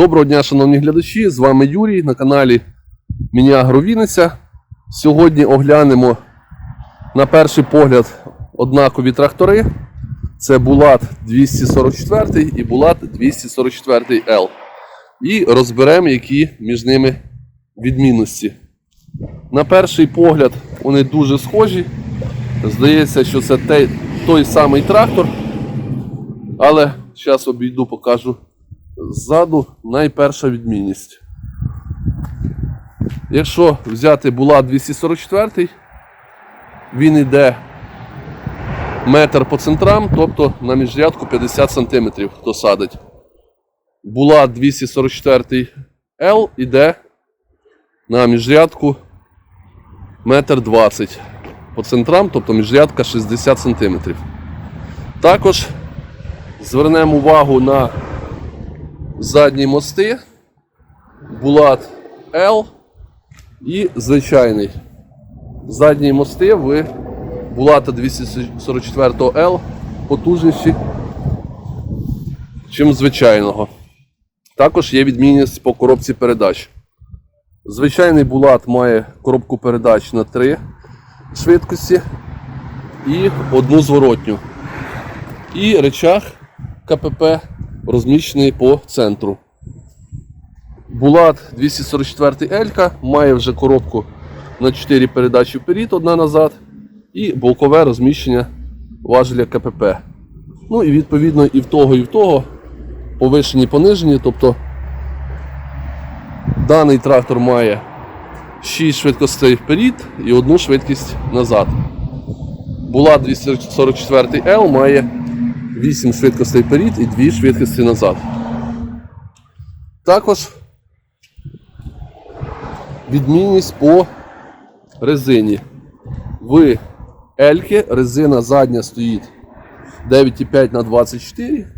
Доброго дня, шановні глядачі! З вами Юрій на каналі Мініагро Вінниця. Сьогодні оглянемо на перший погляд однакові трактори. Це Булат 244 і Булат 244 L. І розберемо, які між ними відмінності. На перший погляд вони дуже схожі. Здається, що це той самий трактор. Але зараз обійду, покажу ззаду найперша відмінність. Якщо взяти була 244, він йде метр по центрам, тобто на міжрядку 50 см хто садить. Була 244 L іде на міжрядку метр 20 по центрам, тобто міжрядка 60 см. Також звернемо увагу на задні мости, Булат L і звичайний. Задні мости в Булата 244 L потужніші, чим звичайного. Також є відмінність по коробці передач. Звичайний Булат має коробку передач на 3 швидкості і одну зворотню. І речах КПП розміщений по центру. Булат 244 L має вже коробку на 4 передачі вперед, одна назад, і бокове розміщення важеля КПП. Ну і відповідно і в того, і в того повишені понижені, тобто даний трактор має 6 швидкостей вперед і одну швидкість назад. Булат 244 L має 8 швидкостей вперед і 2 швидкості назад. Також відмінність по резині. В Ельки резина задня стоїть 9,5 на 24.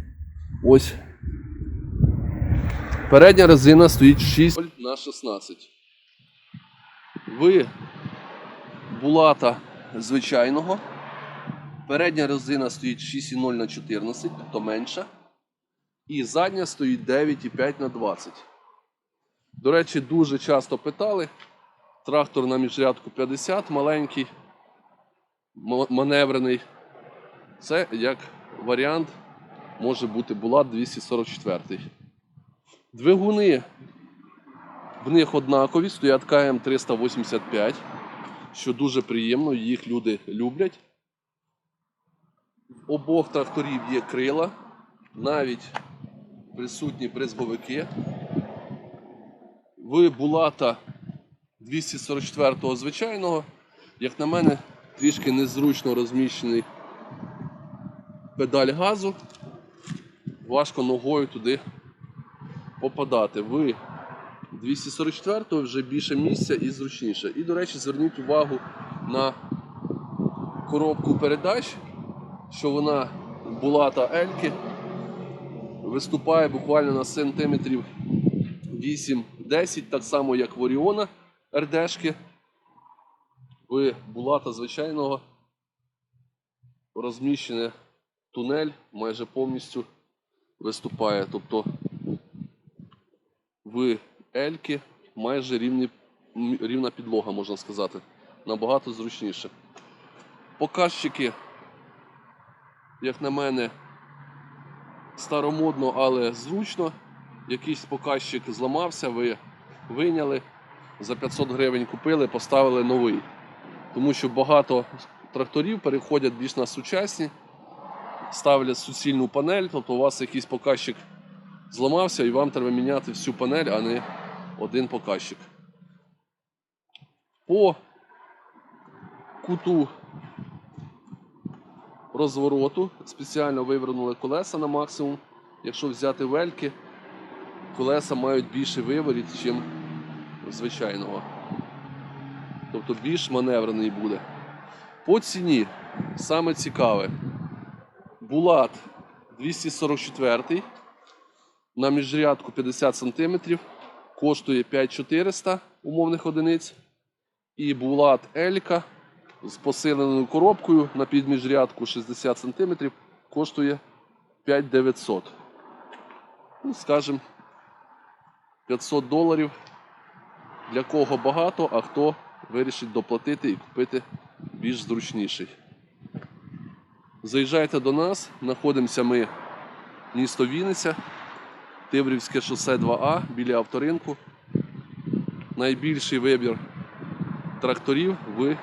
Ось. Передня резина стоїть 6 на 16. В Булата звичайного Передня резина стоїть 6,0 на 14, тобто менша. І задня стоїть 9,5 на 20. До речі, дуже часто питали. Трактор на міжрядку 50, маленький, маневрений. Це як варіант може бути Булат 244. Двигуни в них однакові, стоять КМ 385, що дуже приємно, їх люди люблять обох тракторів є крила, навіть присутні бризговики. В Булата 244-го звичайного, як на мене, трішки незручно розміщений педаль газу. Важко ногою туди попадати. В 244-го вже більше місця і зручніше. І, до речі, зверніть увагу на коробку передач що вона була та Ельки виступає буквально на сантиметрів 8-10, так само як в Оріона РДшки. В Булата звичайного розміщений тунель майже повністю виступає. Тобто в Ельки майже рівні, рівна підлога, можна сказати. Набагато зручніше. Показчики як на мене, старомодно, але зручно. Якийсь показчик зламався, ви вийняли, за 500 гривень купили, поставили новий. Тому що багато тракторів переходять більш на сучасні, ставлять суцільну панель, тобто у вас якийсь показчик зламався і вам треба міняти всю панель, а не один показчик. По куту розвороту. Спеціально вивернули колеса на максимум. Якщо взяти вельки, колеса мають більший виворіт, ніж звичайного. Тобто більш маневрений буде. По ціні саме цікаве. Булат 244 на міжрядку 50 см коштує 5400 умовних одиниць. І Булат Елька з посиленою коробкою на підміжрядку 60 см коштує 5900. Ну, скажімо, 500 доларів. Для кого багато, а хто вирішить доплатити і купити більш зручніший. Заїжджайте до нас, знаходимося ми місто Вінниця, Тиврівське шосе 2А біля авторинку. Найбільший вибір тракторів в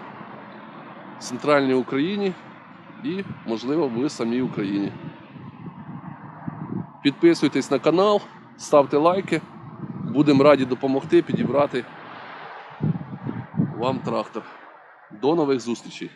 центральній Україні і, можливо, в самій Україні. Підписуйтесь на канал, ставте лайки. Будемо раді допомогти підібрати вам трактор. До нових зустрічей!